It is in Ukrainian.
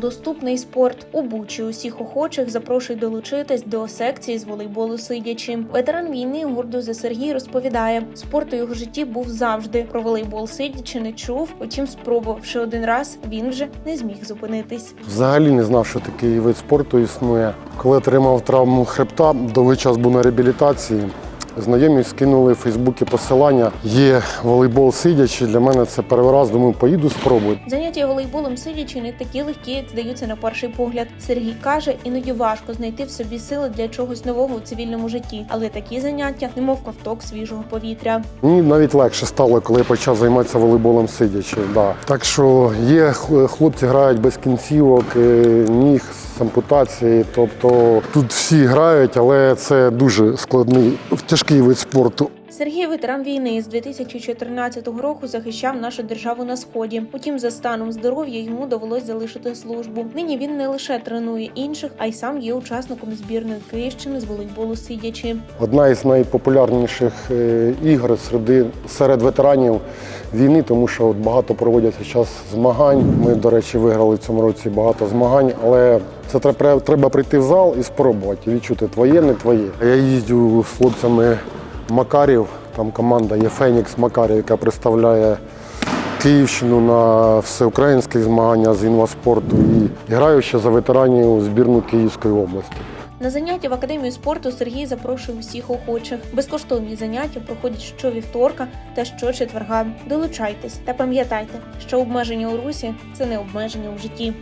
доступний спорт. У Бучі усіх охочих запрошують долучитись до секції з волейболу сидячи. Ветеран війни гордо за Сергій розповідає, спорт у його житті був завжди. Про волейбол сидячи не чув. Утім, спробувавши один раз, він вже не зміг зупинитись. Взагалі не знав, що такий вид спорту існує. Коли отримав травму хребта, довгий час був на реабілітації. Знайомі скинули в Фейсбуці посилання. Є волейбол сидячи. Для мене це перший раз. Думаю, поїду спробую. Заняття волейболом сидячи не такі легкі, як здаються на перший погляд. Сергій каже, іноді важко знайти в собі сили для чогось нового у цивільному житті, але такі заняття, немов ковток свіжого повітря. Мені навіть легше стало, коли я почав займатися волейболом сидячи. Да. Так що є хлопці грають без кінцівок, е, ніг ампутації. Тобто тут всі грають, але це дуже складний, тяжкий вид спорту. Сергій ветеран війни з 2014 року захищав нашу державу на сході. Утім, за станом здоров'я йому довелось залишити службу. Нині він не лише тренує інших, а й сам є учасником збірної Київщини з волейболу сидячи. Одна із найпопулярніших е, ігор серед, серед ветеранів війни, тому що от багато проводяться час змагань. Ми, до речі, виграли в цьому році багато змагань, але це треба, треба прийти в зал і спробувати, відчути твоє, не твоє. Я їздю з хлопцями Макарів, там команда є Фенікс Макарів, яка представляє Київщину на всеукраїнських змаганнях з інваспорту і граю ще за ветеранів збірну Київської області. На заняття в академію спорту Сергій запрошує усіх охочих. Безкоштовні заняття проходять щовівторка та щочетверга. Долучайтесь та пам'ятайте, що обмеження у русі це не обмеження у житті.